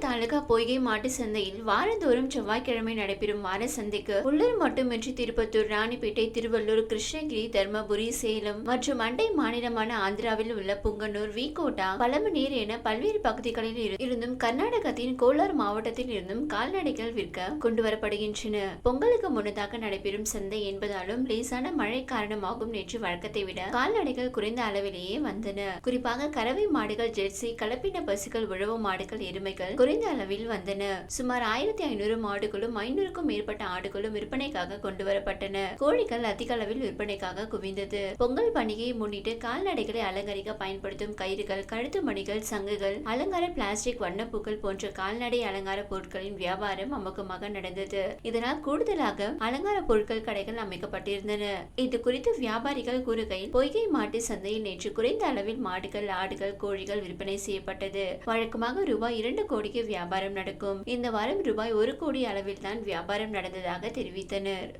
தாலுகா பொய்கை மாட்டு சந்தையில் வாரந்தோறும் செவ்வாய்க்கிழமை நடைபெறும் வார சந்தைக்கு உள்ளூர் மட்டுமின்றி திருப்பத்தூர் ராணிப்பேட்டை திருவள்ளூர் கிருஷ்ணகிரி தர்மபுரி சேலம் மற்றும் அண்டை மாநிலமான ஆந்திராவில் உள்ள புங்கனூர் விகோட்டா பழமநீர் என பல்வேறு பகுதிகளில் இருந்தும் கர்நாடகத்தின் கோலார் மாவட்டத்தில் இருந்தும் கால்நடைகள் விற்க கொண்டு வரப்படுகின்றன பொங்கலுக்கு முன்னதாக நடைபெறும் சந்தை என்பதாலும் லேசான மழை காரணமாகும் நேற்று வழக்கத்தை விட கால்நடைகள் குறைந்த அளவிலேயே வந்தன. குறிப்பாக கறவை மாடுகள் ஜெர்சி கலப்பின பசுகள் உழவு மாடுகள் எருமைகள் குறைந்த அளவில் வந்தன. சுமார் ஆயிரத்தி ஐநூறு மாடுகளும் ஐநூறுக்கும் மேற்பட்ட ஆடுகளும் விற்பனைக்காக கொண்டு வரப்பட்டன. கோழிகள் அதிக அளவில் விற்பனைக்காக குவிந்தது. பொங்கல் பண்டிகையை முன்னிட்டு கால்நடைகளை அலங்கரிக்க பயன்படுத்தும் கயிறுகள் கழுத்து மணிகள் சங்குகள் அலங்கார பிளாஸ்டிக் வண்ணப்பூக்கள் போன்ற கால்நடை அலங்கார பொருட்களின் வியாபாரம் அமோகமாக நடந்தது. இதனால் கூடுதலாக அலங்கார பொருட்கள் கடைகள் அமைக்கப்பட்டிருந்தன. இது குறித்து வியாபாரிகள் கூறுகையில் பொய்கை மாட்டு சந்தையில் நேற்று குறைந்த அளவில் மாடுகள் ஆடுகள் கோழிகள் விற்பனை செய்யப்பட்டது. வழக்கமாக ரூபாய் இரண்டு கோடிக்கு வியாபாரம் நடக்கும். இந்த வாரம் ரூபாய் ஒரு கோடி அளவில் தான் வியாபாரம் நடந்ததாக தெரிவித்தனர்.